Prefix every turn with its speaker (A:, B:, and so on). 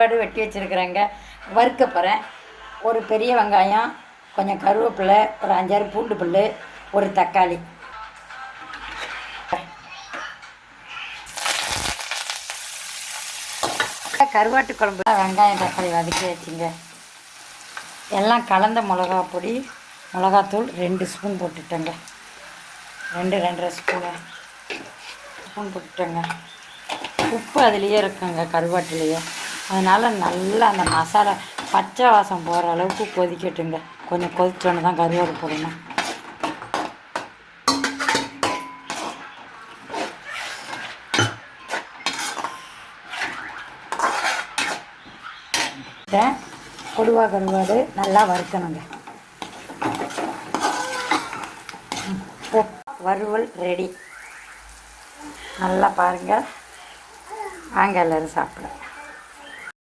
A: கருவாடு வெட்டி வச்சுருக்குறேங்க. வறுக்க போகிறேன் ஒரு பெரிய வெங்காயம் கொஞ்சம் கருவேப்பிலை ஒரு அஞ்சாறு பூண்டு புல் ஒரு தக்காளி. கருவாட்டு குழம்பு வெங்காயம் தக்காளி வதக்கி வச்சுங்க. எல்லாம் கலந்த மிளகா பொடி மிளகாத்தூள் ரெண்டு ஸ்பூன் போட்டுட்டேங்க. ரெண்டு ரெண்டரை ஸ்பூனு ஸ்பூன் போட்டுட்டேங்க. உப்பு அதுலேயே இருக்குங்க கருவாட்டுலேயே. அதனால் நல்லா அந்த மசாலா பச்சை வாசம் போகிற அளவுக்கு கொதிக்கட்டுங்க. கொஞ்சம் கொதிச்சோன்னு தான் கருவாடு போடணும். கொடுவா கருவாடு நல்லா வறுக்கணுங்க. வறுவல் ரெடி நல்லா பாருங்கள் வாங்க எல்லோரும் சாப்பிட